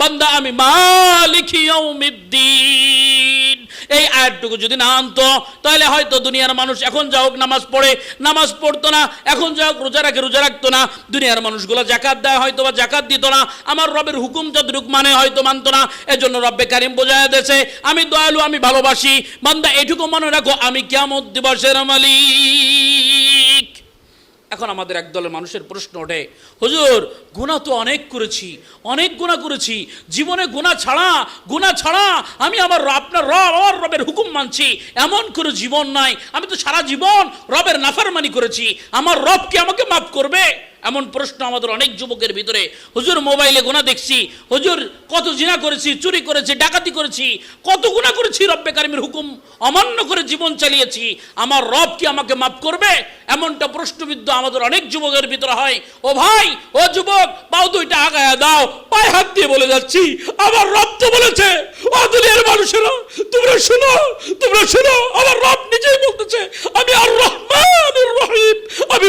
বান্দা, আমি মালিক ইয়াউমিদ্দিন। এই আয়াতটুকু যদি না আনতো, তাহলে হয়তো দুনিয়ার মানুষ এখন যা হোক নামাজ পড়ে, নামাজ পড়তো না, এখন যা হোক রোজা রাখে, রোজা রাখতো না। দুনিয়ার মানুষগুলো জাকাত দেয়, হয়তো বা জাকাত দিত না। আমার রবের হুকুম যতটুক মানে হয়তো মানতো না। এজন্য রব্বে কারিম বোঝায় দেছে আমি দয়ালু, আমি ভালোবাসি। বান্দা, এটুকু মনে রাখো, আমি কেমন দিবসের মালিক। এখন আমাদের একদলের মানুষের প্রশ্ন ওঠে, হুজুর গুণা তো অনেক করেছি, অনেক গুণা করেছি, জীবনে গুণা ছাড়া গুণা ছাড়া, আমি আমার আপনার রব, আমার রবের হুকুম মানছি, এমন কোনো জীবন নাই, আমি তো সারা জীবন রবের নাফারমানি করেছি, আমার রব কি আমাকে মাফ করবে? এমন প্রশ্ন আমাদের অনেক যুবকের ভিতরে। হুজুর মোবাইলে গোনা দেখছি, হুজুর কত জিনা করেছি, চুরি করেছি, ডাকাতি করেছি, কত গুণা করেছি রব্বে কারিমের হুকুম। অমান্য করে জীবন চালিয়েছি, আমার রব কি আমাকে মাফ করবে? এমনটা প্রশ্নবিদ্ধ আমাদের অনেক যুবকের ভিতরে হয়। ও ভাই, ও যুবক, পাও দুইটা আগায়া দাও, পায়ে হাত দিয়ে বলে যাচ্ছি, আমার রব তো বলেছে, ও দুনিয়ার মানুষেরা, তোমরা শুনো তোমরা শুনো, আমার রব নিজেই বলতেছে, আমি আর রহমানুর রহিম, আমি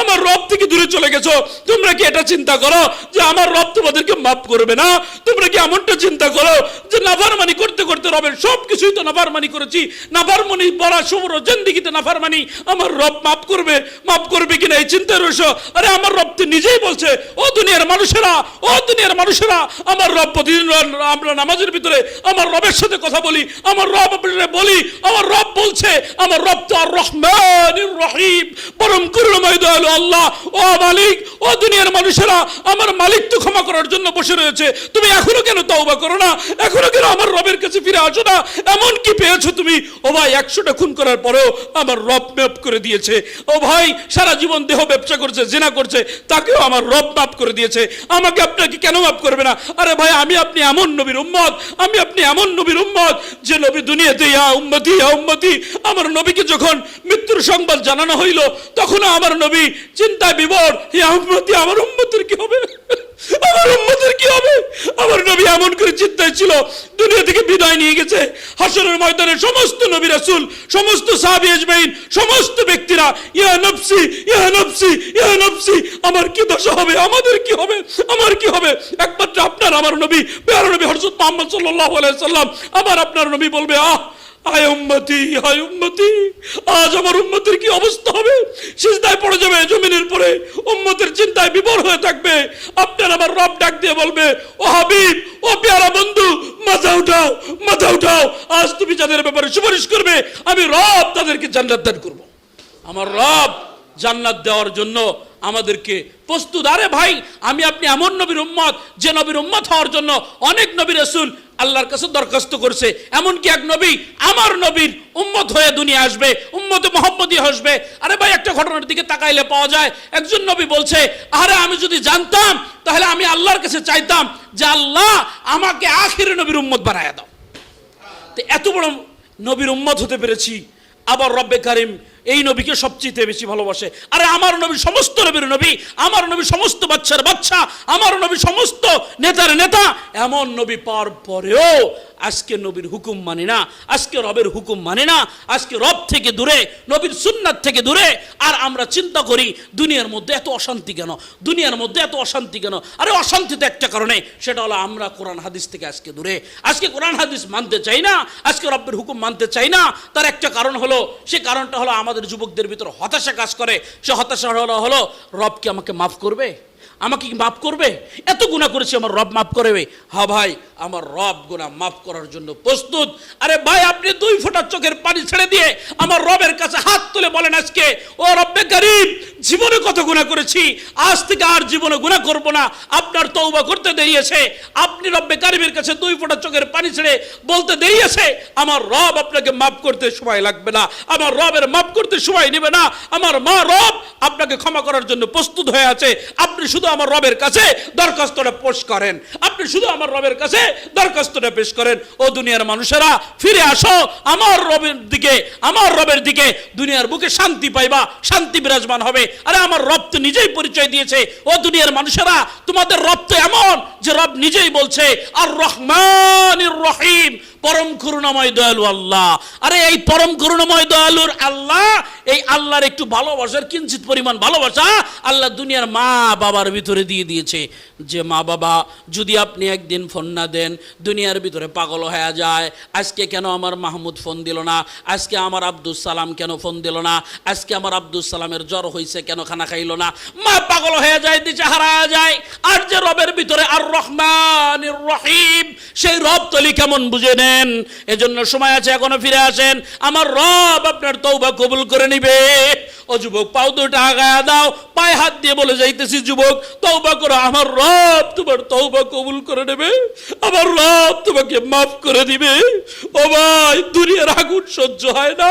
আমার রব থেকে দূরে চলে গেছো। তোমরা কি এটা চিন্তা করো যে আমার রব তোমাদেরকে মাফ করবে না? তোমরা কি এমনটা চিন্তা করো যে নাফারমানি করতে করতে রবের সব কিছুই তো নাফারমানি করেছি? নাফারমানি পড়া সমর জিন্দিগিতে নাফারমানি। আমার রব মাফ করবে। মাফ করবে কিনা এই চিন্তা রয়েছে? আরে আমার রব তো নিজেই বলছে, ও দুনিয়ার মানুষেরা, ও দুনিয়ার মানুষেরা, আমার রব প্রতিদিন আমরা নামাজের ভিতরে আমার রবের সাথে কথা বলি, আমার রব আপনাদের বলি, আমার রব বলছে, আমার রব তো আর রহমান রহিম। পরম করুণাময় দয়ালু আল্লাহ, ও মালিক, ও দুনিয়ার মানুষেরা, আমার মালিক তো ক্ষমা করার জন্য বসে রয়েছে। তুমি এখনও কেন তওবা করো না? এখনও কেন আমার রবের কাছে ফিরে আসো না? এমন কি পেয়েছ তুমি? ও ভাই, একশোটা খুন করার পরেও আমার রব মাফ করে দিয়েছে। ও ভাই, সারা জীবন দেহ ব্যবসা করছে, জেনা করছে, তাকেও আমার রব মাফ করে দিয়েছে। আমাকে আপনাকে কেন মাফ করবে না? আরে ভাই, আমি আপনি এমন নবীর উম্মত, আমি আপনি এমন নবীর উম্মত যে নবী দুনিয়াতে, ইয়া উম্মতি ইয়া উম্মতি। আমার নবীকে যখন মৃত্যুর সংবাদ জানানো হইল, তখনও আমার নবী চিন্তায় বিবর ইয়া উম্মতি আমার উম্মতের কি হবে? আমার উম্মতের কি হবে? আমার নবী এমন করে চিন্তায় ছিল, দুনিয়া থেকে বিদায় নিয়ে গেছে। হাসনের ময়দানে সমস্ত নবী রাসূল, সমস্ত সাহাবী আজমাইন, সমস্ত ব্যক্তিরা, ইয়া নফসি ইয়া নফসি ইয়া নফসি, আমার কি দশা হবে? আমাদের কি হবে? আমার কি হবে? একমাত্র আপনার, আমার নবী পেয়ার নবী হযরত মুহাম্মদ সাল্লাল্লাহু আলাইহি সাল্লাম, আমার আপনার নবী বলবে, আহ চিন্তায় হয়ে থাকবে। আপনার আমার রব ডাক দিয়ে বলবে, ও হাবিব, ও পেয়ারা বন্ধু উঠাও উঠাও। আজ তুমি যাদের ব্যাপারে সুপারিশ করবে, আমি রব তাদেরকে জান্নাত দান করব। আমার রব জান্নাত দেওয়ার জন্য আমাদেরকে প্রস্তুত। আরে ভাই, আমি আপনি এমন নবীর উম্মত, যে নবীর উম্মত হওয়ার জন্য অনেক নবী রসুল আল্লাহর কাছে দরখাস্ত করছে। এমনকি এক নবী আমার নবীর উম্মত হয়ে দুনিয়া আসবে, উম্মতে মোহাম্মদী আসবে। আরে ভাই, একটা ঘটনার দিকে তাকাইলে পাওয়া যায়, একজন নবী বলছে, আরে আমি যদি জানতাম, তাহলে আমি আল্লাহর কাছে চাইতাম যে আল্লাহ আমাকে আখির নবীর উম্মত বানায় দাও। তো এত বড় নবীর উম্মত হতে পেরেছি। আবার রব্বে কারিম এই নবীকে সবচেয়ে বেশি ভালোবাসে। আরে আমার নবী সমস্ত নবীর নবী, আমার নবী সমস্ত বাচ্চার বাচ্চা, আমার নবী সমস্ত নেতার নেতা, এমন নবী পাওয়ার পরেও আজকে নবীর হুকুম মানি না, আজকে রবের হুকুম মানে না, আজকে রব থেকে দূরে, নবীর সুন্নাত থেকে দূরে, আর আমরা চিন্তা করি দুনিয়ার মধ্যে এত অশান্তি কেন, দুনিয়ার মধ্যে এত অশান্তি কেন? আরে অশান্তি তো একটা কারণে, সেটা হলো আমরা কোরআন হাদিস থেকে আজকে দূরে। আজকে কোরআন হাদিস মানতে চাই না, আজকে রব্বের হুকুম মানতে চাই না, তার একটা কারণ হলো, সে কারণটা হলো আমাদের যুবকদের ভিতর হতাশা কাজ করে। সে হতাশা হলো হলো, রব কি আমাকে মাফ করবে? আমাকে কি মাফ করবে? এত গুণা করেছি, আমার রব মাফ করবে হা ভাই আমার রব গুণা মাফ করার জন্য প্রস্তুত। আরে ভাই, আপনি দুই ফোঁটা চোখের পানি ছেড়ে দিয়ে আমার রবের কাছে হাত তুলে বলেন আজকে, ও রব্বে গরিব জীবনে কত গুণা করেছি, আজ থেকে আর জীবনে গুণা করব না। আপনার তৌবা করতে দেরিয়েছে আপনি রব্বে কারিমের কাছে দুই ফোঁটা চোখের পানি ছেড়ে বলতে দেরিয়েছে আমার রব আপনাকে মাফ করতে সময় লাগবে না, আমার রবের মাফ করতে সময় নেবে না, আমার মা রব আপনাকে ক্ষমা করার জন্য প্রস্তুত হয়ে আছে। আপনি শুধু আমার রবের কাছে দরখাস্তটা পোষ করেন, আপনি শুধু আমার রবের কাছে দরখাস্তটা পেশ করেন, ও দুনিয়ার মানুষেরা, ফিরে আসো, আমার রবের দিকে, আমার রবের দিকে দুনিয়ার বুকে শান্তি পাইবা, শান্তি বিরাজমান হবে। আরে আমার রব তো নিজেই পরিচয় দিয়েছে, ও দুনিয়ার মানুষেরা, তোমাদের রব তো এমন যে রব নিজেই বলছে, আর রহমান রহিম পরম করুণাময় দয়ালু আল্লাহ। আরে এই পরম করুণাময় দয়ালুর আল্লাহ, এই আল্লাহর একটু ভালোবাসার কিঞ্চিত পরিমাণ ভালোবাসা আল্লাহ দুনিয়ার মা বাবার ভিতরে দিয়ে দিয়েছে। যে মা বাবা, যদি আপনি একদিন ফোন না দেন, দুনিয়ার ভিতরে পাগল হয়ে যায়। আজকে কেন আমার মাহমুদ ফোন দিল না? আজকে আমার আব্দুল সালাম কেন ফোন দিল না? আজকে আমার আব্দুল সালামের জ্বর হয়েছে কেন খানা খাইলো না? মা পাগল হয়ে যায়, দিশে হারায় যায়। আর যে রবের ভিতরে আর রহমান রহিম, সেই রব তলি কেমন বুঝে নেন এজন্য সময় আছে এখনও ফিরে আসেন। আমার রব আপনার তৌবা কবুল করে নিবে। ও যুবক, পাও দুটা আগায়া দাও। পায়ে হাত দিয়ে বলে যাইতেছি, যুবক তৌবা করো, আমার রব তোমার তৌবা কবুল করে নেবে। আমার রব তোমাকে মাফ করে দিবে। ও ভাই, দুনিয়ার আগুন সহ্য হয় না।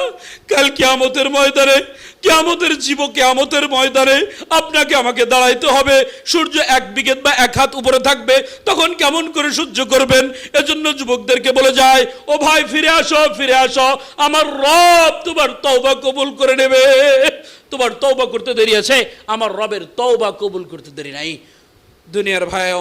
কাল কিয়ামতের ময়দানে, কিয়ামতের জীব কিয়ামতের ময়দানে আপনাকে আমাকে দাঁড়াইতে হবে। সূর্য এক বিঘেত বা এক হাত উপরে থাকবে, তখন কেমন করে সহ্য করবেন? এজন্য যুবকদেরকে বলে যায় ও ভাই, ফিরে আসো ফিরে আসো। আমার রব তোমার তওবা কবুল করে নেবে। তোমার তৌবা করতে দেরি আছে আমার রবের তৌবা কবুল করতে দেরি নাই। দুনিয়ার ভাই